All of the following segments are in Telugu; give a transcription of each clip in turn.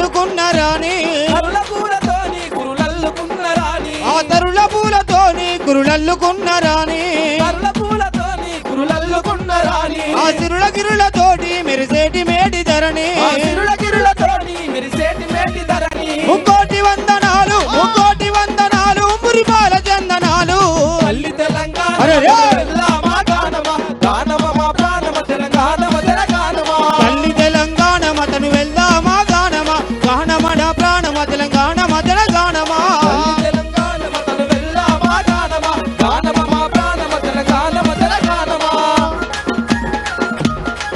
గురులల్లుకున్నరాని పూలతోని ఆ తరుల ఆ సిరుల గిరులతోటి మెరిసే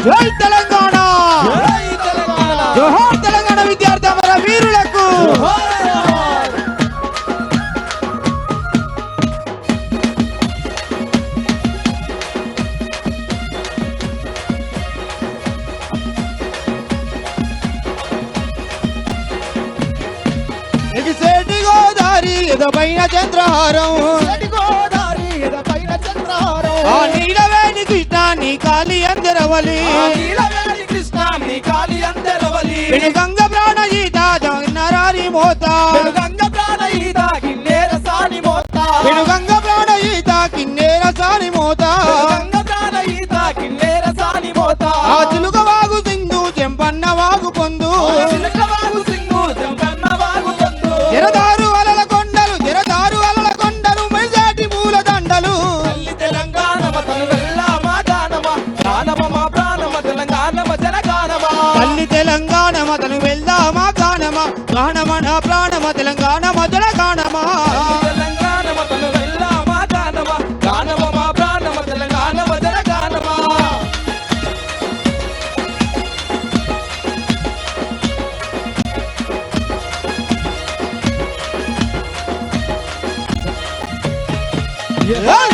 జై తెలంగాణ! జోహార్ తెలంగాణ విద్యార్థి అమర వీరులకు! గోదావరి ఎదపైన చంద్రహారం. గోదావరి ఎదపైన చంద్రహారం. నీడవేణి కృష్ణ నీ కాలి అంతెలవలి గంగ తల్లి తెలంగాణ మొదలు వెళ్దామా గానమా గానమన ప్రాణమ తెలంగాణ మొదల గానమా తెలంగాణ మొదలు గానమా తెలంగాణ గానమా Yeah.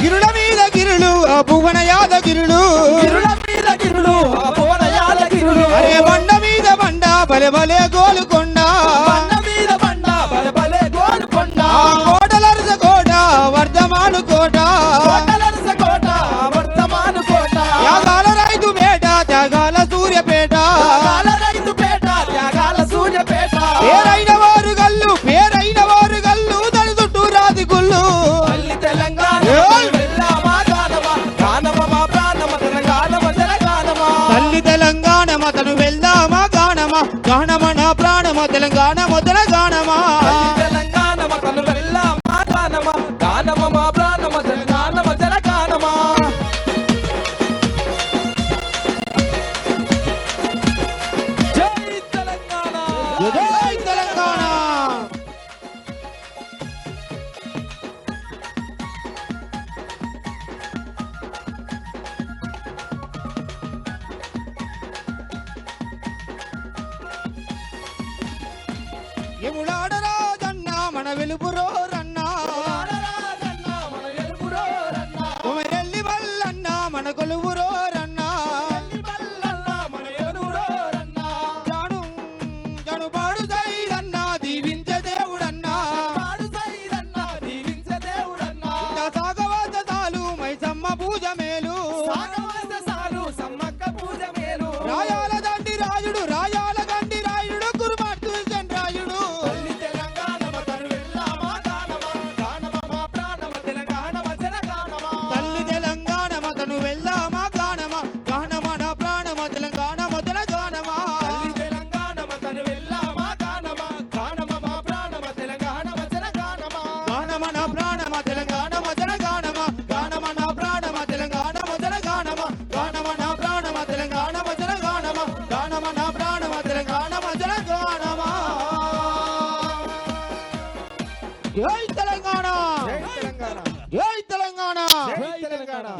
గిరుల మీద గిరులు ఆ భువన యాద గిరులు. గిరుల మీద గిరులు ఆ భువన యాద గిరులు. అరే బండ మీద బండ బలే బలే గోలుకొండ తను వెళ్దామా? గానమా? గానమా నా ప్రాణమా? తెలంగాణ మొదల గానమా? వెళ్దామా? తెలంగాణ మొదల గానమా? జై తెలంగాణ! ఎములాడరాజన్న మన వెలుపు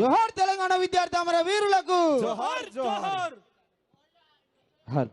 జోహార్ తెలంగాణ విద్యార్థి అమర వీరులకు జోహార్ జోహార్. హర్.